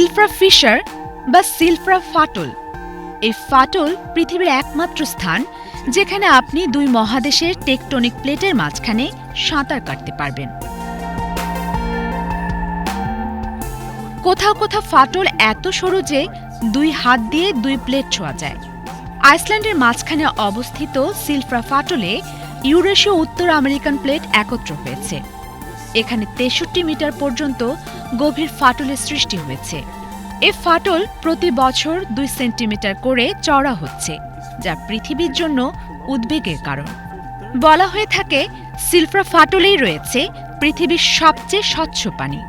Silfra fisher বা Silfra ফাটল। এই ফাটল পৃথিবীর একমাত্র স্থান যেখানে আপনি দুই মহাদেশের টেকটনিক প্লেটের মাঝখানে সাঁতার কাটতে পারবেন। কোথাও কোথাও ফাটল এত সরু যে দুই হাত দিয়ে দুই প্লেট ছোঁয়া যায়। আইসল্যান্ডের মাঝখানে অবস্থিত সিলফ্রা ফাটলে ইউরেশীয় উত্তর আমেরিকান প্লেট একত্র হয়েছে। এখানে তেষট্টি মিটার পর্যন্ত গভীর ফাটলের সৃষ্টি হয়েছে। এ ফাটল প্রতি বছর দুই সেন্টিমিটার করে চড়া হচ্ছে, যা পৃথিবীর জন্য উদ্বেগের কারণ। বলা হয়ে থাকে, সিলফ্রা ফাটলেই রয়েছে পৃথিবীর সবচেয়ে স্বচ্ছ পানি।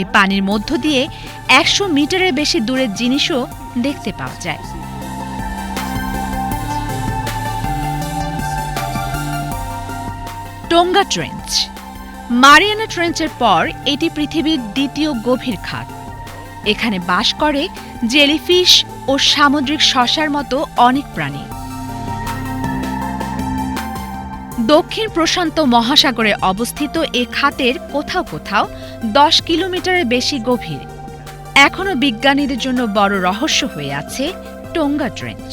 এই পানির মধ্য দিয়ে একশো মিটারের বেশি দূরের জিনিসও দেখতে পাওয়া যায়। টোঙ্গা ট্রেঞ্চ মারিয়ানা ট্রেঞ্চের পর এটি পৃথিবীর দ্বিতীয় গভীর খাত। এখানে বাস করে জেলিফিশ ও সামুদ্রিক শশার মতো অনেক প্রাণী। দক্ষিণ প্রশান্ত মহাসাগরে অবস্থিত এ খাতের কোথাও কোথাও দশ কিলোমিটারের বেশি গভীর। এখনও বিজ্ঞানীদের জন্য বড় রহস্য হয়ে আছে টোঙ্গা ট্রেঞ্চ।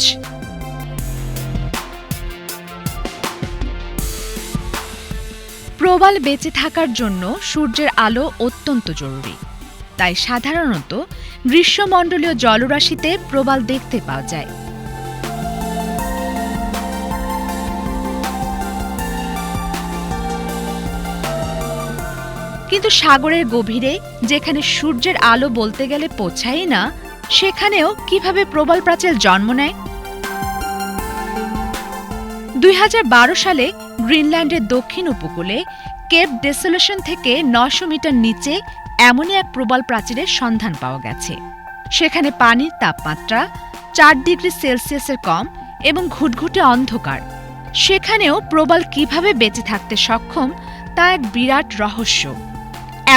প্রবাল বেঁচে থাকার জন্য সূর্যের আলো অত্যন্ত জরুরি। তাই সাধারণত গ্রীষ্মমণ্ডলীয় জলরাশিতে প্রবাল দেখতে পাওয়া যায়। কিন্তু সাগরের গভীরে, যেখানে সূর্যের আলো বলতে গেলে পৌঁছায় না, সেখানেও কীভাবে প্রবাল প্রাচীর জন্ম নেয়? দুই হাজার বারো সালে গ্রিনল্যান্ডের দক্ষিণ উপকূলে কেপ ডেসোলেশন থেকে নশো মিটার নিচে এমনই এক প্রবল প্রাচীরের সন্ধান পাওয়া গেছে। সেখানে পানির তাপমাত্রা চার ডিগ্রি সেলসিয়াসের কম এবং ঘুটঘুটে অন্ধকার। সেখানেও প্রবাল কীভাবে বেঁচে থাকতে সক্ষম তা এক বিরাট রহস্য।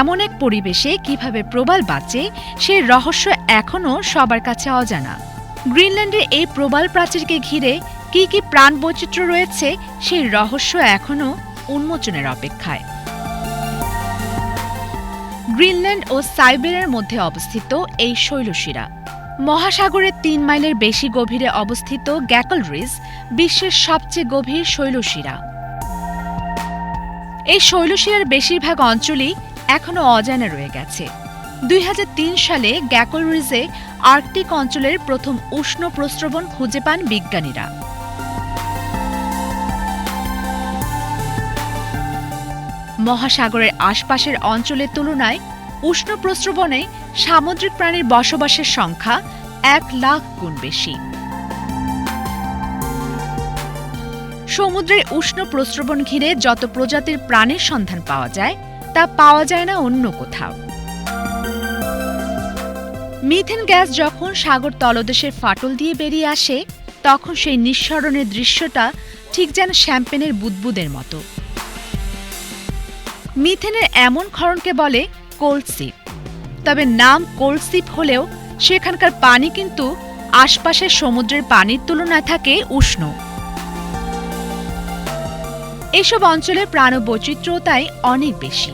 এমন এক পরিবেশে কীভাবে প্রবাল বাঁচে সেই রহস্য এখনও সবার কাছে অজানা। গ্রিনল্যান্ডের এই প্রবাল প্রাচীরকে ঘিরে কি কি প্রাণ বৈচিত্র্য রয়েছে সেই রহস্য এখনও উন্মোচনের অপেক্ষায়। গ্রিনল্যান্ড ও সাইবেরিয়ার মধ্যে অবস্থিত এই শৈলশিরা। মহাসাগরের তিন মাইলের বেশি গভীরে অবস্থিত গ্যাকল রিজ বিশ্বের সবচেয়ে গভীর শৈলশিরা। এই শৈলশিরার বেশিরভাগ অঞ্চলই এখনও অজানা রয়ে গেছে। দুই হাজার তিন সালে গ্যাকল রিজে আর্কটিক অঞ্চলের প্রথম উষ্ণ প্রস্রবণ খুঁজে পান বিজ্ঞানীরা। মহাসাগরের আশপাশের অঞ্চলের তুলনায় উষ্ণ প্রস্রবণে সামুদ্রিক প্রাণীর বসবাসের সংখ্যা এক লাখ গুণ বেশি। সমুদ্রের উষ্ণ প্রস্রবণ ঘিরে যত প্রজাতির প্রাণীর সন্ধান পাওয়া যায়, তা পাওয়া যায় না অন্য কোথাও। মিথেন গ্যাস যখন সাগর তলদেশের ফাটল দিয়ে বেরিয়ে আসে, তখন সেই নিঃসরণের দৃশ্যটা ঠিক যেন শ্যাম্পেনের বুদবুদের মতো। মিথেনের এমন ক্ষরণকে বলে কোলসিপ তবে নাম কোলসিপ হলেও সেখানকার পানি কিন্তু আশপাশের সমুদ্রের পানির তুলনায় থাকে উষ্ণ। এসব অঞ্চলের প্রাণবৈচিত্র্য তাই অনেক বেশি।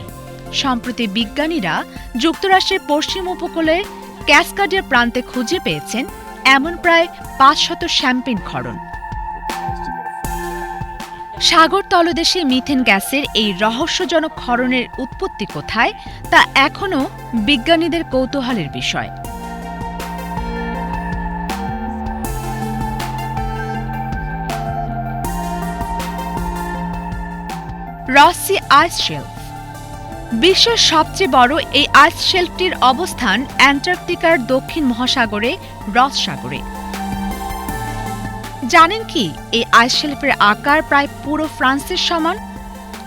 সম্প্রতি বিজ্ঞানীরা যুক্তরাষ্ট্রের পশ্চিম উপকূলে ক্যাসকাডিয়ার প্রান্তে খুঁজে পেয়েছেন এমন প্রায় পাঁচ শত শ্যাম্পেন ক্ষরণ। সাগর তলদেশে মিথেন গ্যাসের এই রহস্যজনক ক্ষরণের উৎপত্তি কোথায়, তা এখনও বিজ্ঞানীদের কৌতূহলের বিষয়। Ross ice shelf. বিশ্বের সবচেয়ে বড় এই আইস শেলফটির অবস্থান অ্যান্টার্কটিকার দক্ষিণ মহাসাগরে, রস সাগরে। জানেন কি, এই আইস শেলফের আকার প্রায় পুরো ফ্রান্সের সমান?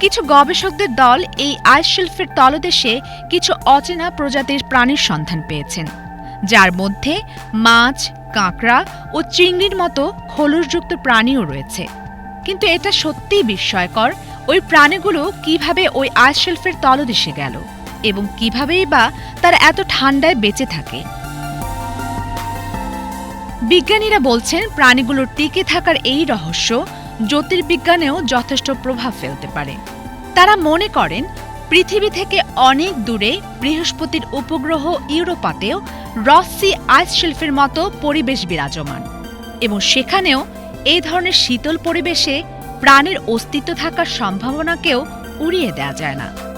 কিছু গবেষকদের দল এই আইস শেলফের তলদেশে কিছু অচেনা প্রজাতির প্রাণীর সন্ধান পেয়েছেন, যার মধ্যে মাছ, কাঁকড়া ও চিংড়ির মতো খোলসযুক্ত প্রাণীও রয়েছে। কিন্তু এটা সত্যিই বিস্ময়কর, ওই প্রাণীগুলো কীভাবে ওই আইস শেলফের তলদেশে গেল এবং কিভাবেই বা তারা এত ঠান্ডায় বেঁচে থাকে। বিজ্ঞানীরা বলছেন, প্রাণীগুলোর টিকে থাকার এই রহস্য জ্যোতির্বিজ্ঞানেও যথেষ্ট প্রভাব ফেলতে পারে। তারা মনে করেন, পৃথিবী থেকে অনেক দূরে বৃহস্পতির উপগ্রহ ইউরোপাতেও রসসি আইস শেলফের মতো পরিবেশ বিরাজমান এবং সেখানেও এই ধরনের শীতল পরিবেশে প্রাণের অস্তিত্ব থাকার সম্ভাবনাকেও উড়িয়ে দেওয়া যায় না।